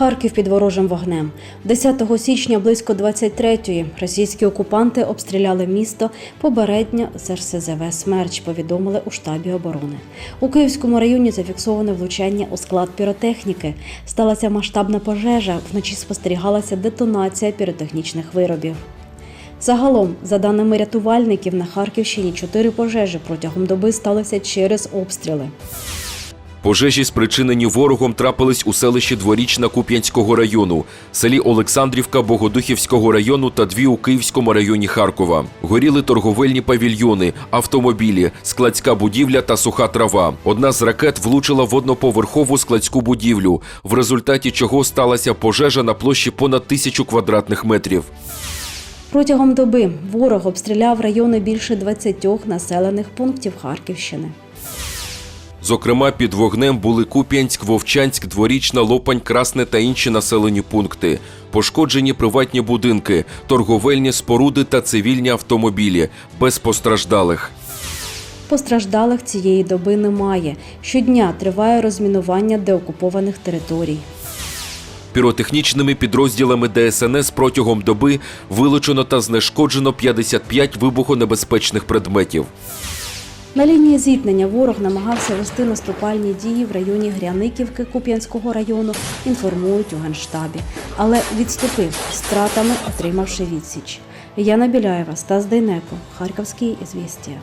Харків під ворожим вогнем. 10 січня близько 23-ї російські окупанти обстріляли місто попередньо з РСЗВ «Смерч», повідомили у штабі оборони. У Київському районі зафіксоване влучання у склад піротехніки. Сталася масштабна пожежа. Вночі спостерігалася детонація піротехнічних виробів. Загалом, за даними рятувальників, на Харківщині чотири пожежі протягом доби сталися через обстріли. Пожежі, спричинені ворогом, трапились у селищі Дворічна Куп'янського району, селі Олександрівка Богодухівського району та дві у Київському районі Харкова. Горіли торговельні павільйони, автомобілі, складська будівля та суха трава. Одна з ракет влучила в одноповерхову складську будівлю, в результаті чого сталася пожежа на площі понад тисячу квадратних метрів. Протягом доби ворог обстріляв райони більше 20 населених пунктів Харківщини. Зокрема, під вогнем були Куп'янськ, Вовчанськ, Дворічна, Лопань, Красне та інші населені пункти. Пошкоджені приватні будинки, торговельні споруди та цивільні автомобілі без постраждалих. Постраждалих цієї доби немає. Щодня триває розмінування деокупованих територій. Піротехнічними підрозділами ДСНС протягом доби вилучено та знешкоджено 55 вибухонебезпечних предметів. На лінії зіткнення ворог намагався вести наступальні дії в районі Гряниківки Куп'янського району, інформують у Генштабі, але відступив з втратами, отримавши відсіч. Яна Біляєва, Стас Дейнеко, Харківські ізвістія.